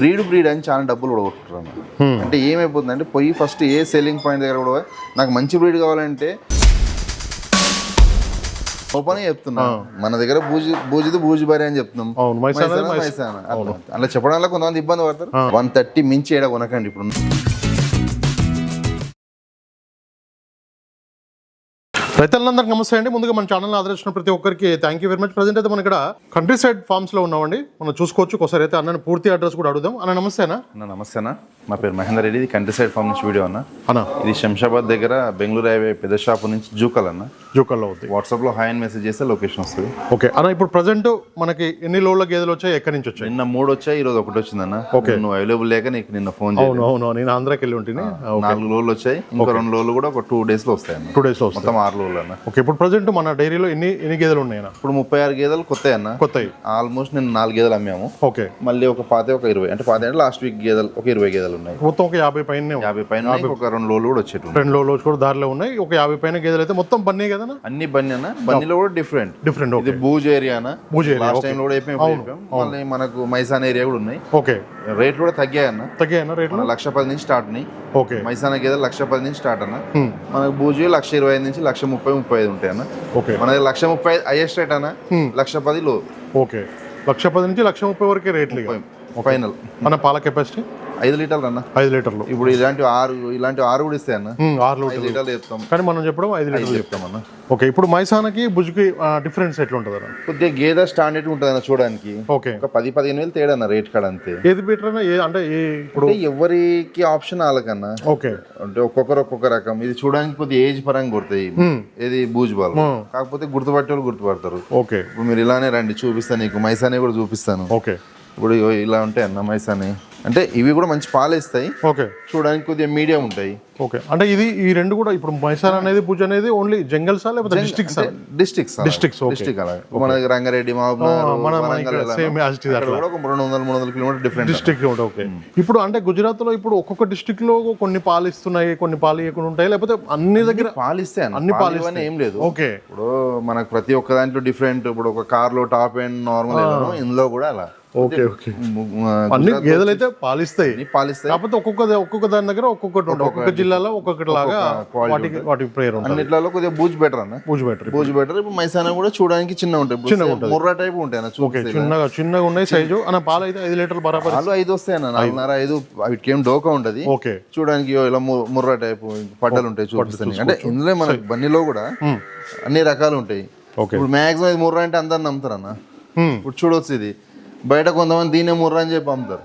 Breed breed అని చాలా డబ్బులు కూడా కొట్టుకుంటారు అంటే ఏమైపోతుంది అంటే పోయి ఫస్ట్ ఏ సెల్లింగ్ పాయింట్ దగ్గర కూడా నాకు మంచి బ్రీడ్ కావాలంటే ఓపెన్ చెప్తున్నా. మన దగ్గర బూజి బూజిది బూజి బారి అని చెప్తున్నాం మైసానా. అలా చెప్పడం వల్ల కొంతమంది ఇబ్బంది పడతారు. వన్ థర్టీ మించి ఏడ కొనకండి ఇప్పుడు. రైతులందరికీ నమస్తే అండి. ముందుగా మన ఛానల్ ఆదరించిన ప్రతి ఒక్కరికి thank you very much present అయితే మనం ఇక్కడ కంట్రీ సైడ్ ఫార్మ్స్లో ఉన్నామండి. మనం చూసుకోవచ్చు. ఒకసారి అయితే అన్న పూర్తి అడ్రస్ కూడా అడుగుదాం. అన్న నమస్తేనా అన్న. నమస్తే అన్న. నా పేరు మహేందర్ రెడ్డి. ఇది కంట్రీ సైడ్ ఫార్మ్ నుంచి వీడియో అన్న. అన్న. ఇది శంషాబాద్ దగ్గర బెంగళూరు హైవే పెద్ద షాప్ నుంచి జూకల్ అన్న. జూకల్లో ఉంది. వాట్సాప్లో హాయ్ అని మెసేజ్ చేస్తే లొకేషన్ వస్తుంది. ఓకే. అన్న ఇప్పుడు ప్రజెంట్ మనకి ఎన్ని లోడ్ల గేదెలు వచ్చాయి? ఎక్కడి నుంచి వచ్చాయి? నిన్న మూడు వచ్చాయి ఈ రోజు ఒకటి వచ్చిందన్న. నువ్వు అవైలబుల్ లేక నీకు నిన్న ఫోన్ అవును అవును నేను ఆంధ్రాకి వెళ్ళి ఉంటుంది నాలుగు లోన్లు వచ్చాయి. ఇంకో రెండు లోన్లు కూడా ఒక టూ డేస్లో వస్తాయి అన్న టూ డేస్లో వస్తాయి. మొత్తం ఆరు లోన్లు అన్న. ఓకే ఇప్పుడు ప్రజెంట్ మన డైరీలో ఎన్ని ఎన్ని గేదెలు ఉన్నాయి అన్న ఇప్పుడు ముప్పై ఆరు గేదెలు కొత్త అన్న. కొత్తవి ఆల్మోస్ట్ నేను నాలుగు గేదెలు అమ్మాము. ఓకే. మళ్ళీ ఒక పాతే ఒక ఇరవై. అంటే పాతే అంటే లాస్ట్ వీక్ గేదెలు ఒక ఇరవై గేదెలు ఉన్నాయి. మొత్తం ఒక యాభై పైన యాభై పైన ఒక రెండు లోన్లు కూడా వచ్చేటు రెండు లోడ్లు కూడా దారిలో ఉన్నాయి. ఒక యాభై పైన గేదెలు అయితే మొత్తం బన్నీ కదనా అన్ని బన్నీ అన్న బన్నీలో కూడా డిఫరెంట్ డిఫరెంట్ ఇది భూజ్ ఏరియా అన్న భూజ్ area, లాస్ట్ టైం కూడా అయిపోయాం మళ్ళీ మనకు మైసాన్ ఏరియా కూడా ఉన్నాయి. ఓకే రేట్లు కూడా తగ్గాయన్న. రేట్లు మన లక్ష పది నుంచి స్టార్ట్ ఉన్నాయి. ఓకే మైసాన గేదెలు లక్ష పది నుంచి స్టార్ట్ అన్న. Hmm. మనకు బూజు లక్ష ఇరవై ఐదు నుంచి లక్ష ముప్పై ముప్పై ఐదు ఉంటాయి అన్న. ఓకే మన లక్ష ముప్పై హైయెస్ట్ రేట్ అన్న. లక్ష పది లో ఓకే లక్ష పది నుంచి లక్ష ముప్పై వరకే రేట్లు. ఫైనల్ మన పాల కెపాసిటీ ఐదు లీటర్లు అన్న. ఐదు లీటర్లు. ఇప్పుడు ఇలాంటి ఆరు ఇలాంటి ఆరు కూడా ఇస్తాయి అన్న. ఆరు లీటర్లు. చెప్తాం. కానీ మనం చెప్పడం ఐదు లీటర్లు చెప్తాం. అన్న. ఓకే ఇప్పుడు మైసానకి భుజ్కి డిఫరెన్స్ ఎట్లా ఉంటుంది కొద్దిగా గేదె స్టాండర్డ్ ఉంటుంది అన్న చూడడానికి. ఓకే. ఒక పది పదిహేను వేలు తేడా అన్న రేట్ కాడ అంతే. ఏది బెటర్ అంటే ఇప్పుడు ఎవరికి ఆప్షన్ వాళ్ళకన్నా ఓకే. అంటే ఒక్కొక్కరు ఒక్కొక్క రకం. ఇది చూడడానికి కొద్దిగా ఏజ్ పరంగా కొడతాయి. ఇది బూజ్ బాల్. కాకపోతే గుర్తుపట్టే వాళ్ళు గుర్తుపడతారు. ఓకే. ఇప్పుడు మీరు ఇలానే రండి చూపిస్తాను నీకు. మైసానే కూడా చూపిస్తాను. ఓకే. ఇప్పుడు ఇలా ఉంటాయి అన్న మైసాని. అంటే ఇవి కూడా మంచి పాలు ఇస్తాయి ఓకే. చూడడానికి కొద్దిగా మీడియం ఉంటాయి. ఓకే. అంటే ఇది ఈ రెండు కూడా ఇప్పుడు మైసాన్ అనేది భుజ్ అనేది ఓన్లీ జంగల్సా లేకపోతే డిస్ట్రిక్ట్స్ డిస్ట్రిక్ట్స్ okay. డిస్ట్రిక్ట్ అలా. మన రంగారెడ్డి రెండు వందల మూడు వందల కిలోమీటర్ డిఫరెంట్ డిస్ట్రిక్ట్ ఓకే. ఇప్పుడు అంటే గుజరాత్లో ఇప్పుడు ఒక్కొక్క డిస్ట్రిక్ట్లో కొన్ని పాలు ఇస్తున్నాయి కొన్ని పాలు ఇవ్వకుండా ఉంటాయి లేకపోతే అన్ని దగ్గర పాలు ఇస్తాయి అన్న. పాలు పాలు ఇవ్వని ఏం లేదు. ఓకే. ఇప్పుడు మనకు ప్రతి ఒక్క దాంట్లో డిఫరెంట్ ఇప్పుడు ఒక కార్లో టాప్ అండ్ నార్మల్ ఇందులో కూడా అలా. Okay okay. అన్ని గేదెలు అయితే పాలిస్తాయి. అన్ని పాలు ఇస్తాయి కాకపోతే ఒక్కొక్క ఒక్కొక్క దాని దగ్గర ఒక్కొక్కటి ఉంటుంది. ఒక్కొక్క జిల్లాలో ఒక్కొక్కటి లాగా వాటికి వాటి ప్రేయర్ అన్నిట్లలో కొద్దిగా బూజ్ బెటర్ అన్న. పూజ బెటర్ బూజ్ బెటర్ ఇప్పుడు మైసానా కూడా చూడడానికి చిన్న ఉంటాయి. ఇప్పుడు ముర్రా టైప్ ఉంటాయి అన్న ఓకే చిన్నగా చిన్నగా ఉన్నాయి సైజు. అన్న పాలు అయితే ఐదు లీటర్లు బరాబర్ పాలు ఐదు వస్తాయి అన్న నాలుగున్నర ఐదు. వీటికేం డోకా ఉంటది ఓకే. చూడడానికి ఇలా ముర్రా టైప్ పడ్డలు ఉంటాయి చూపిస్తాను అంటే ఇందులో మన బన్నీలో కూడా అన్ని రకాలు ఉంటాయి. ఓకే. ఇప్పుడు మాక్సిమం ముర్రా అంటే అందరు నమ్ముతారు అన్న. ఇప్పుడు చూడొచ్చు ఇది. బయట కొంతమంది దీనే ముర్రా అని చెప్పి అమ్ముతారు.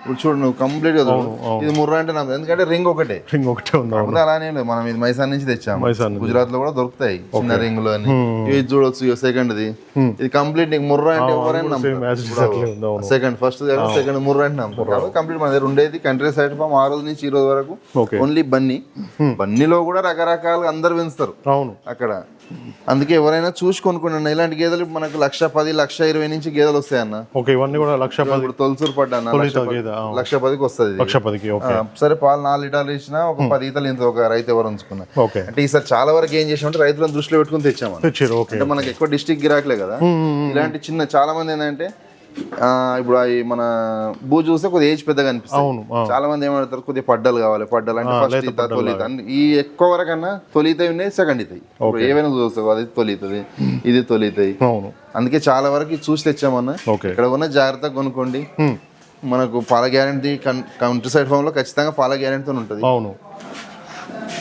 ఇప్పుడు చూడు నువ్వు కంప్లీట్గా ఇది ముర్రా అంటే నమ్ముతారు ఎందుకంటే రింగ్ ఒకటే. రింగ్ ఒకటే ఉందా అలానే మనం ఇది మైసాన్ నుంచి తెచ్చాము. గుజరాత్లో కూడా దొరుకుతాయి చిన్న రింగులు అని. ఇది చూడొచ్చు సెకండ్ ఇది ఇది కంప్లీట్ నీకు ముర్రా అంటే ఎవరైనా సెకండ్ ఫస్ట్ సెకండ్ ముర్రా అంటే నమ్ముతారు. కంప్లీట్ మన దగ్గర ఉండేది. కంట్రీ సైడ్ ఫామ్ ఆ రోజు నుంచి ఈ రోజు వరకు ఓన్లీ బన్నీ. బన్నీలో కూడా రకరకాలుగా అందరు పెంచుతారు అవును. అక్కడ. అందుకే ఎవరైనా చూసి కొనుక్కున్నాను ఇలాంటి గేదెలు మనకు లక్ష పది లక్ష ఇరవై నుంచి గేదెలు వస్తాయన్న. ఓకే ఇవన్నీ కూడా లక్ష పది తొలసూరు పడ్డా అన్న, లక్ష పదికి వస్తుంది. లక్ష పదికి సరే పాలు నాలుగు లీటర్లు ఇచ్చినా ఒక పది ఈతలు ఇంత ఒక రైతు ఎవరు ఉంచుకున్నా. ఓకే. అంటే ఈసారి చాలా వరకు ఏం చేసామంటే రైతులను దృష్టిలో పెట్టుకుని ఓకే అంటే మనకి ఎక్కువ డిస్టిక్ గిరాకలే కదా. ఇలాంటి చిన్న చాలా మంది ఏంటంటే ఇప్పుడు అవి మన భూ చూస్తే కొద్దిగా ఏజ్ పెద్దగా అనిపిస్తుంది. చాలా మంది ఏమంటారు కొద్దిగా పడ్డలు కావాలి పడ్డలు అంటే ఫస్ట్ ఈత తొలిత. ఈ ఎక్కువ వరకన్నా తొలిత ఉన్నాయి సెకండ్ ఇతాయి. ఇప్పుడు ఏవైనా చూస్తావు అది తొలితది ఇది తొలితాయి. అవును. అందుకే చాలా వరకు చూసి తెచ్చామన్నా. ఇక్కడ ఉన్న జాగ్రత్తగా కొనుక్కోండి. మనకు పాల గ్యారంటీ కౌంటర్ సైడ్ ఫామ్లో ఖచ్చితంగా పాల గ్యారంటీతో ఉంటుంది. అవును.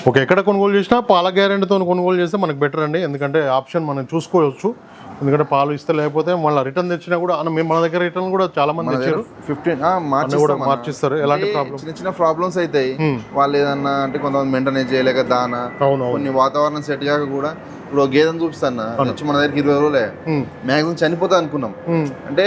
ఓకే ఎక్కడ కొనుగోలు చేసినా పాల గ్యారెంటీతో కొనుగోలు చేస్తే మనకు బెటర్ అండి. ఎందుకంటే ఆప్షన్ మనం చూసుకోవచ్చు. ఎందుకంటే పాలు ఇస్తే లేకపోతే మళ్ళీ రిటర్న్ తెచ్చినా కూడా అన్న మేము మన దగ్గర రిటర్న్ కూడా చాలా మంది తెచ్చారు ఫిఫ్టీన్ కూడా మార్చిస్తారు. ఎలాంటి ప్రాబ్లం చిన్న చిన్న ప్రాబ్లమ్స్ అవుతాయి వాళ్ళు ఏదన్నా అంటే కొంతమంది మెయింటెనెన్స్ చేయలేక దానా కొన్ని వాతావరణం సెట్ కాక కూడా ఇప్పుడు గేదెని చూపిస్తాను వచ్చి మన దగ్గరికి ఇరవై రోజులే. మ్యాక్సిమం చనిపోతా అనుకున్నాం. అంటే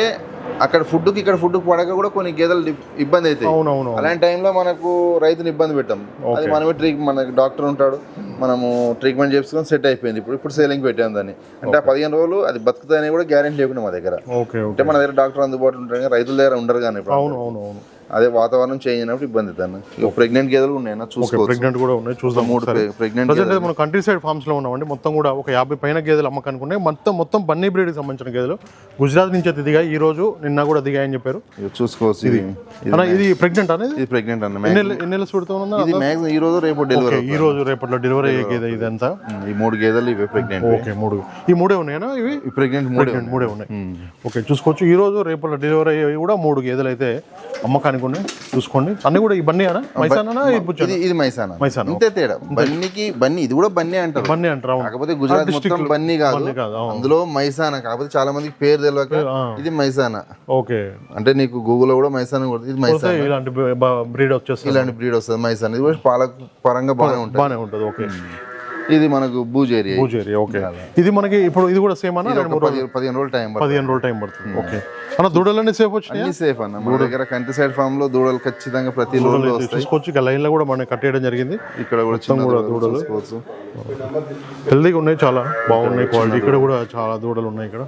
అక్కడ ఫుడ్కి ఇక్కడ ఫుడ్కి పడక కూడా కొన్ని గేదెలు ఇబ్- ఇబ్బంది అవుతాయి అవును అవును అలాంటి టైంలో మనకు రైతుని ఇబ్బంది పెట్టాం. అది మనమే ట్రీట్ మనకి డాక్టర్ ఉంటాడు. మనము ట్రీట్మెంట్ చేసుకొని సెట్ అయిపోయింది. ఇప్పుడు ఇప్పుడు సేలింగ్ పెట్టాం దాన్ని. అంటే ఆ పదిహేను రోజులు అది బతుకుతాయని కూడా గ్యారెంటీ లేకుండా మా దగ్గర. అంటే మన దగ్గర డాక్టర్ అందుబాటులో ఉంటారు కానీ రైతుల దగ్గర ఉండరు కానీ ఇప్పుడు. అవును అవును అవును. అదే వాతావరణం చేంజ్ అయినప్పుడు ఇబ్బంది అవుతుంది ప్రెగ్నెంట్ గేదెలు ఉన్నాయన్న చూసుకోవచ్చు. ప్రెగ్నెంట్ కూడా ఉన్నాయి చూద్దాం మూడు ప్రెగ్నెంట్ మనం కంట్రీ సైడ్ ఫార్మ్స్లో ఉన్నామండి. మొత్తం కూడా ఒక యాభై పైన గేదెలు అమ్మకానికి ఉన్నాయి. మొత్తం మొత్తం బన్నీ బ్రీడ్కి సంబంధించిన గేదెలు. గుజరాత్ నుంచి అయితే దిగాయి. ఈ రోజు నిన్న కూడా దిగాయని చెప్పారు. చూసుకోవచ్చు. ఇది. ఇది ప్రెగ్నెంట్ అనేది ఇది ప్రెగ్నెంట్ అన్న ఎన్ని నెలలు- ఇది మ్యాక్సిమం ఈ రోజు రేపు డెలివరీ ఈ రోజు రేపట్లో డెలివరీ అయ్యే గేదె ఇదంతా? ఈ మూడు గేదెలు ఇవే ప్రెగ్నెంట్ ఓకే మూడు. ఈ మూడే ఉన్నాయనా ఇవి? ప్రెగ్నెంట్ మూడు మూడే ఉన్నాయి. ఓకే చూసుకోవచ్చు. ఈ రోజు రేపట్లో డెలివరీ అయ్యి కూడా మూడు గేదెలు అయితే అమ్మకానికి ఉన్నాయి చూసుకోండి. అన్ని కూడా ఈ బన్నీ అనా? మైసానా ఇది ఇది మైసానా మైసానా, అంతే తేడా. బన్నీకి బన్నీ ఇది కూడా బన్నీ అంటారు. బన్నీ అంటారా. కాకపోతే గుజరాత్ మొత్తం బన్నీ కాదు. అందులో మైసానా కాకపోతే చాలా మందికి పేరు తెలియక ఇది మైసానా ఓకే. అంటే నీకు గూగుల్లో కూడా మైసానా కొడుతుంది ఇది మైసానా ఇలాంటి బ్రీడ్ వచ్చేస్తుంది. ఇలాంటి బ్రీడ్ వస్తుంది మైసానా ఇది కూడా పాల పరంగా బాగానే ఉంటుంది బాగానే ఉంటుంది. ఓకే. ఇది మనకు బూజ్ ఏరియా ఓకే. ఇది మనకి ఇప్పుడు ఇది కూడా సేమ్ అన్న మూడు పదిహేను రోజులు టైం పదిహేను రోజులు టైం పడుతుంది ఓకే. అన్న దూడలన్నీ సేఫ్ వచ్చినాయి? సేఫ్ అన్న. మన దగ్గర కంట్రీ సైడ్ ఫామ్లో దూడలు ఖచ్చితంగా ప్రతి రోజు చూసుకోవచ్చు. ఇక లైన్లో కూడా మనం కట్టేయడం జరిగింది. ఇక్కడ కూడా దూడలు హెల్దీగా ఉన్నాయి చాలా. బాగున్నాయి క్వాలిటీ ఇక్కడ కూడా చాలా దూడలు ఉన్నాయి ఇక్కడ.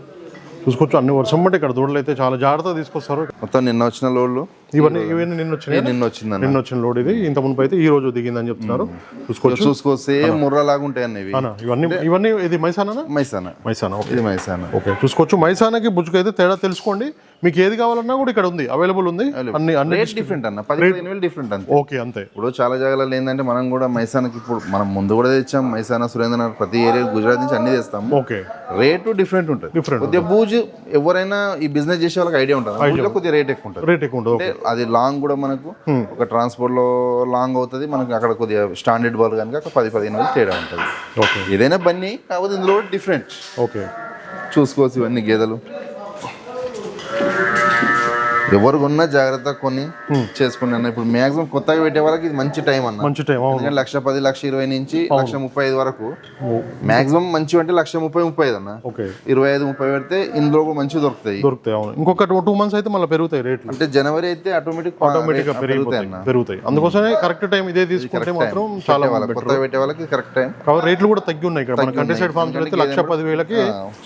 చూసుకోవచ్చు. అన్ని వర్షం బట్టి ఇక్కడ దూడలు అయితే చాలా జాగ్రత్తగా తీసుకొస్తారు. మొత్తం నిన్న వచ్చిన లోడ్లు. ఇవన్నీ ఇవన్నీ నిన్న వచ్చినాయి నిన్న వచ్చిందన్న. నిన్న వచ్చిన లోడ్ ఇది. ఇంత మునుపు అయితే ఈ రోజు దిగిందని చెప్తున్నారు. చూసుకోవచ్చు. చూసుకోవచ్చు సేమ్ ముర్రా లాగా ఉంటాయి అన్న ఇవి. ఇవన్నీ ఇవన్నీ ఇది మైసానా మైసానా. మైసానా ఓకే. ఇది మైసానా. ఓకే చూసుకోవచ్చు. మైసానాకి బుజ్జుకి అయితే తేడా తెలుసుకోండి. మీకు ఏది కావాలన్నా కూడా ఇక్కడ ఉంది. అవైలబుల్ ఉంది. అన్ని అన్ని రేట్ డిఫరెంట్ అన్న. పది పదిహేను వేలు డిఫరెంట్ అంతే. ఓకే అంతే. ఇప్పుడు చాలా జాగాలలో ఏంటంటే మనం కూడా మైసానాకి ఇప్పుడు మనం ముందు కూడా తెచ్చాం. మైసానా సురేంద్రనగర్ ప్రతి ఏరియా గుజరాత్ నుంచి అన్ని తెస్తాం ఓకే. రేటు డిఫరెంట్ ఉంటుంది. Different కొద్దిగా బూజు ఎవరైనా ఈ బిజినెస్ చేసే వాళ్ళకి ఐడియా ఉంటుంది. కొద్దిగా రేట్ ఎక్కువ ఉంటుంది. రేట్ ఎక్కువ ఉంటుంది అది లాంగ్ కూడా మనకు ఒక ట్రాన్స్పోర్ట్లో లాంగ్ అవుతుంది. మనకు అక్కడ కొద్దిగా స్టాండర్డ్ బాల్ కనుక ఒక పది పదిహేను వేలు తేడా ఉంటుంది. ఓకే. ఏదైనా బన్నీ కాకపోతే ఇందులో డిఫరెంట్ ఓకే. చూసుకోవచ్చు ఇవన్నీ గేదెలు. ఎవరు కొన్నా జాగ్రత్తగా కొన్ని చేసుకుని అన్న. ఇప్పుడు మాక్సిమం కొత్తగా పెట్టే వాళ్ళకి ఇది మంచి టైం అన్న. మంచి టైం ఎందుకంటే లక్ష పది లక్ష ఇరవై నుంచి లక్ష ముప్పై ఐదు వరకు మాక్సిమం మంచి అంటే లక్ష ముప్పై ముప్పై ఐదు అన్న. ఇరవై ఐదు ముప్పై పెడితే ఇందులో కూడా మంచిగా దొరుకుతాయి. దొరుకుతాయి అవును. ఇంకొక టూ మంత్స్ అయితే మళ్ళీ పెరుగుతాయి రేట్లు. అంటే జనవరి అయితే ఆటోమేటిక్ ఆటోమేటిక్గా పెరుగుతాయి పెరుగుతాయి. అందుకోసమే కరెక్ట్ టైం ఇదే తీసుకుంటే మాత్రం చాలా కొత్తగా పెట్టే వాళ్ళకి కరెక్ట్ టైం కాబట్టి రేట్లు కూడా తగ్గి ఉన్నాయి ఇక్కడ. మన సైడ్ ఫార్మ్స్ అయితే లక్ష పది వేలకి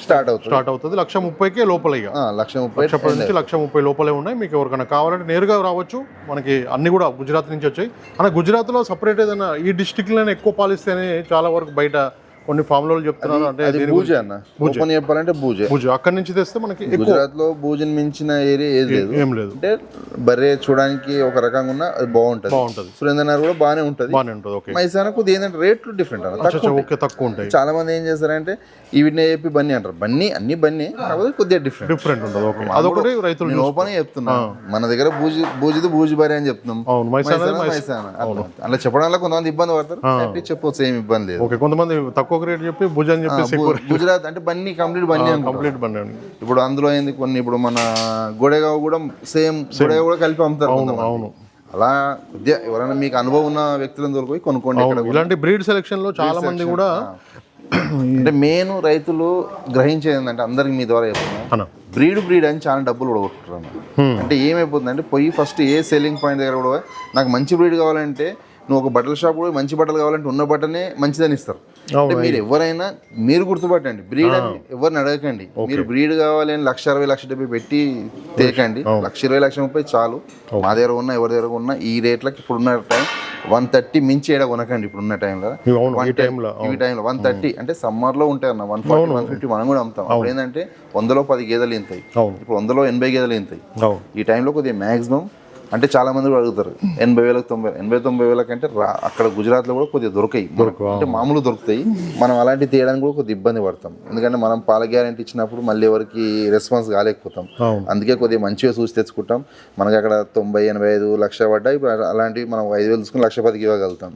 స్టార్ట్ అవుతుంది. స్టార్ట్ అవుతుంది. లక్ష ముప్పైకే లోపల ఇక. లక్ష ముప్పై లక్ష పది నుంచి లక్ష ముప్పై లోపలే ఉన్నాయి. మీకు ఎవరికైనా కావాలంటే నేరుగా రావచ్చు. మనకి అన్ని కూడా గుజరాత్ నుంచి వచ్చాయి. అలా గుజరాత్లో సపరేట్ ఏదైనా ఈ డిస్టిక్లోనే ఎక్కువ పాలిస్తేనే చాలా వరకు బయట కొన్ని ఫామ్లో చెప్తున్నారు అంటే అది బూజే అన్న. ఓపెన్ చెప్పాలంటే బూజే. భుజ అక్కడి నుంచి తెస్తే మనకి గుజరాత్లో భూజన్ మించిన ఏరియా ఏది లేదు. ఏం లేదు. అంటే బర్రె చూడడానికి ఒక రకంగా ఉన్న అది బాగుంటది. బాగుంటుంది. సురేంద్రనగర్ కూడా బాగానే ఉంటది. బాగానే ఉంటుంది ఓకే. మైసానా కొద్దిగా ఏంటంటే రేట్లు డిఫరెంట్ ఓకే తక్కువ ఉంటాయి. చాలా మంది ఏం చేస్తారంటే వీటిని చెప్పి బన్నీ అంటారు. బన్నీ అన్ని బన్నీ కాకపోతే కొద్దిగా డిఫరెంట్ డిఫరెంట్ ఉంటుంది ఓకే. అదొకటి రైతులు నేను ఓపెన్ చెప్తున్నా. మన దగ్గర బూజి బూజిది బూజి బర్రె అని చెప్తున్నాం. అవును మైసానా మైసానా. అలా చెప్పడం వల్ల కొంతమంది ఇబ్బంది పడతారు. హ్యాపీ చెప్పొచ్చు ఏం ఇబ్బంది లేదు. ఓకే కొంతమంది తక్కువ రేట్ చెప్పి భుజ అని చెప్పేసి ఎక్కువ గుజరాత్ అంటే బన్నీ కంప్లీట్ బన్నీ కంప్లీట్ బండి అండి ఇప్పుడు అందులో ఏంది కొన్ని ఇప్పుడు మన గోడెగావ్ కూడా సేమ్ గోడెగావ్ కూడా కలిపి అమ్ముతారు కొంతమంది. అవును. అలా కొద్దిగా ఎవరైనా మీకు అనుభవం ఉన్న వ్యక్తులను దొరికిపోయి కొనుక్కోండి ఇక్కడ ఇలాంటి బ్రీడ్ సెలెక్షన్లో చాలా మంది కూడా అంటే మెయిన్ రైతులు గ్రహించేది ఏంటంటే అందరికి మీ ద్వారా చెప్తున్నా. అన్న. బ్రీడ్ బ్రీడ్ అని చాలా డబ్బులు కూడా అంటే ఏమైపోతుంది అంటే పోయి ఫస్ట్ ఏ సెల్లింగ్ పాయింట్ దగ్గర కూడా నాకు మంచి బ్రీడ్ కావాలంటే నువ్వు ఒక బట్టల షాప్ కూడా మంచి బట్టలు కావాలంటే ఉన్న బట్టనే మంచిదని ఇస్తారు. అంటే మీరు ఎవరైనా మీరు గుర్తుపట్టండి. బ్రీడ్ అని ఎవరిని అడగకండి. మీరు బ్రీడ్ కావాలి అని లక్ష అరవై లక్ష డెబ్బై పెట్టి తేకండి. లక్ష ఇరవై లక్ష ముప్పై చాలు. మా దగ్గర ఉన్న ఎవరి దగ్గర ఉన్న ఈ రేట్లకి ఇప్పుడున్న టైం వన్ థర్టీ మించి ఏడ కొనకండి ఇప్పుడున్న టైంలో. ఈ టైంలో ఈ టైంలో వన్ థర్టీ అంటే సమ్మర్లో ఉంటాయి అన్న వన్ ఫార్టీ వన్ ఫిఫ్టీ మనం కూడా అమ్ముతాం. అప్పుడు ఏంటంటే వందలో పది గేదెలు ఇంతాయి. ఇప్పుడు వందలో ఎనభై గేదెలు ఇంతాయి. ఈ టైంలో కొద్దిగా మ్యాక్సిమం అంటే చాలా మంది కూడా అడుగుతారు ఎనభై వేలకు తొంభై ఎనభై తొంభై వేలకు అంటే రా అక్కడ గుజరాత్లో కూడా కొద్దిగా దొరకాయి. అంటే మామూలు దొరుకుతాయి. మనం అలాంటివి తీయడానికి కూడా కొద్దిగా ఇబ్బంది పడతాం. ఎందుకంటే మనం పాల గ్యారెంటీ ఇచ్చినప్పుడు మళ్ళీ ఎవరికి రెస్పాన్స్ కాలేకపోతాం. అందుకే కొద్దిగా మంచిగా చూసి తెచ్చుకుంటాం. మనకి అక్కడ తొంభై ఎనభై ఐదు లక్ష పడ్డా ఇప్పుడు అలా- అలాంటివి మనం ఐదు వేలు తీసుకుని లక్ష పదికి ఇవ్వగలుగుతాం.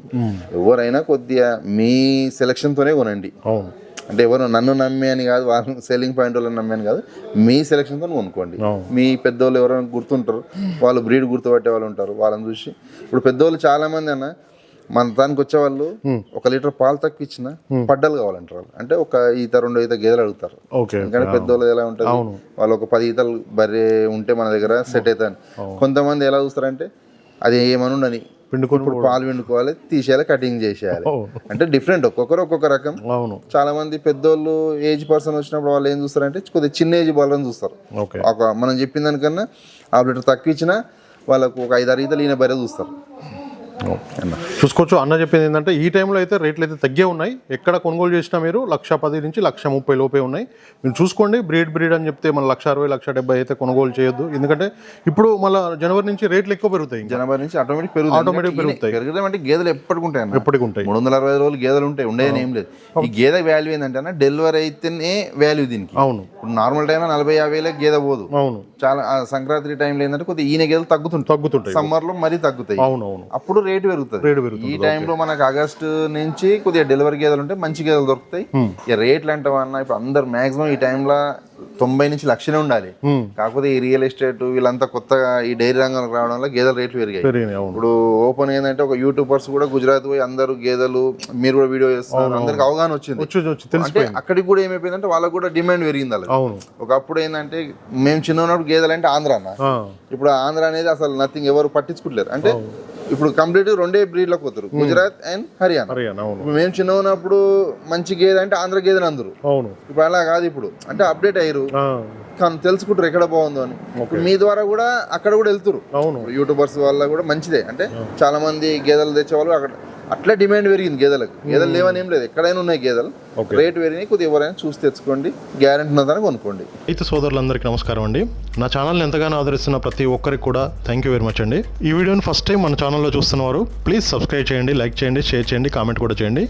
ఎవరైనా కొద్దిగా మీ సెలక్షన్తోనే కొనండి. అంటే ఎవరు నన్ను నమ్మి అని కాదు వాళ్ళ సెల్లింగ్ పాయింట్ వాళ్ళని నమ్మి అని కాదు మీ సెలక్షన్తో కొనుక్కోండి. మీ పెద్దోళ్ళు ఎవరైనా గుర్తుంటారు వాళ్ళు బ్రీడ్ గుర్తుపట్టే వాళ్ళు ఉంటారు వాళ్ళని చూసి. ఇప్పుడు పెద్దోళ్ళు చాలా మంది అన్న మన దానికి వచ్చే వాళ్ళు ఒక లీటర్ పాలు తక్కువ ఇచ్చిన పడ్డలు కావాలంటారు వాళ్ళు. అంటే ఒక ఈత రెండు ఈత గేదెలు అడుగుతారు. ఎందుకంటే పెద్దోళ్ళు ఎలా ఉంటుంది? వాళ్ళు ఒక పది ఈతలు బర్రె ఉంటే మన దగ్గర సెట్ అవుతాను కొంతమంది ఎలా చూస్తారంటే అది ఏమని ఉండని పిండుకొని ఇప్పుడు పాలు పిండుకోవాలి తీసేయాలి కటింగ్ చేసేయాలి. అంటే డిఫరెంట్ ఒక్కొక్కరు ఒక్కొక్క రకం. అవును. చాలా మంది పెద్దోళ్ళు ఏజ్ పర్సన్ వచ్చినప్పుడు వాళ్ళు ఏం చూస్తారంటే కొద్దిగా చిన్న ఏజ్ వాళ్ళని చూస్తారు. ఓకే. ఒక మనం చెప్పిన దానికన్నా హాఫ్ లీటర్ తక్కువ ఇచ్చినా వాళ్ళకు ఒక ఐదారు ఈతలు ఈయన బరే చూస్తారు. చూసుకోవచ్చు. అన్న చెప్పింది ఏంటంటే ఈ టైంలో అయితే రేట్లు అయితే తగ్గే ఉన్నాయి. ఎక్కడ కొనుగోలు చేసినా మీరు లక్ష పది నుంచి లక్ష ముప్పై లోపే ఉన్నాయి. మీరు చూసుకోండి బ్రీడ్ బ్రీడ్ అని చెప్తే మన లక్ష అరవై లక్ష డెబ్బై అయితే కొనుగోలు చేయొద్దు. ఎందుకంటే ఇప్పుడు మళ్ళీ జనవరి నుంచి రేట్లు ఎక్కువ పెరుగుతాయి. జనవరి నుంచి ఆటోమేటిక్ Automatic ఈయన- పెరుగుతాయి. పెరగడం అంటే గేదెలు ఎప్పటికి ఉంటాయి అన్న. ఎప్పటికి ఉంటాయి. మూడు వందల అరవై రోజులు గేదెలు ఉంటాయి. ఉండేది ఏం లేదు. ఈ గేదె వాల్యూ ఏంటంటే అన్న డెలివరీ అయితేనే వాల్యూ దీనికి. అవును. ఇప్పుడు నార్మల్ టైం నలభై యాభై వేలకు గేదె పోదు. అవును. చాలా సంక్రాంతి టైంలో ఏంటంటే కొద్దిగా ఈయన గేదెలు తగ్గుతుంటాయి. తగ్గుతుంటాయి. సమ్మర్లో మరీ తగ్గుతాయి. అవును అవును. అప్పుడు రేటు పెరుగుతుంది. రేటు పెరుగుతుంది. ఈ టైంలో మనకు ఆగస్టు నుంచి కొద్దిగా డెలివరీ గేదెలు ఉంటే మంచి గేదెలు దొరుకుతాయి. ఇక రేట్లు అంటే అన్న ఇప్పుడు అందరు మాక్సిమం ఈ టైంలో తొంభై నుంచి లక్షనే ఉండాలి. కాకపోతే ఈ రియల్ ఎస్టేట్ వీళ్ళంతా కొత్తగా ఈ డైరీ రంగంలోకి రావడం వల్ల గేదెల రేట్లు పెరిగాయి. ఇప్పుడు ఓపెన్ ఏంటంటే ఒక యూట్యూబర్స్ కూడా గుజరాత్ పోయి అందరూ గేదెలు మీరు కూడా వీడియో చేస్తున్నారు. అందరికి అవగాహన వచ్చింది. అంటే అక్కడికి కూడా ఏమైపోయిందంటే వాళ్ళకి కూడా డిమాండ్ పెరిగింది అవును. ఒకప్పుడు ఏంటంటే మేము చిన్న ఉన్నప్పుడు గేదెలు అంటే ఆంధ్ర అన్న. ఇప్పుడు ఆంధ్ర అనేది అసలు నథింగ్ ఎవరు పట్టించుకోలేరు అంటే ఇప్పుడు కంప్లీట్ రెండే బ్రీడ్లకు పోతారు. గుజరాత్ అండ్ హర్యానా. హర్యానా అవును. మేము చిన్న ఉన్నప్పుడు మంచి గేదె అంటే ఆంధ్ర గేదెని అందరు అవును. ఇప్పుడు అలా కాదు ఇప్పుడు. అంటే అప్డేట్ అయ్యారు. తెలుసుకుంటారు ఎక్కడ బాగుందో అని. మీ ద్వారా కూడా అక్కడ కూడా వెళ్తురు. అవును. యూట్యూబర్స్ వల్ల కూడా మంచిదే. అంటే చాలా మంది గేదెలు తెచ్చేవాళ్ళు అక్కడ అట్లా డిమాండ్ పెరిగింది గేదెలకు. గేదెలు లేవని ఏం లేదు. ఎక్కడైనా ఉన్నాయి గేదెలు. రేట్ పెరిగినాయి. కొద్దిగా ఎవరైనా చూసి తెచ్చుకోండి. గ్యారెంటీ ఉన్నదని కొనుక్కోండి. రైతు సోదరులందరికీ నమస్కారం అండి. నా ఛానల్ని ఎంతగానో ఆదరిస్తున్న ప్రతి ఒక్కరికి కూడా థ్యాంక్ యూ వెరీ మచ్ అండి. ఈ వీడియోని ఫస్ట్ టైం మన ఛానల్లో చూస్తున్నవారు ప్లీజ్ సబ్స్క్రైబ్ చేయండి లైక్ చేయండి షేర్ చేయండి కామెంట్ కూడా చేయండి.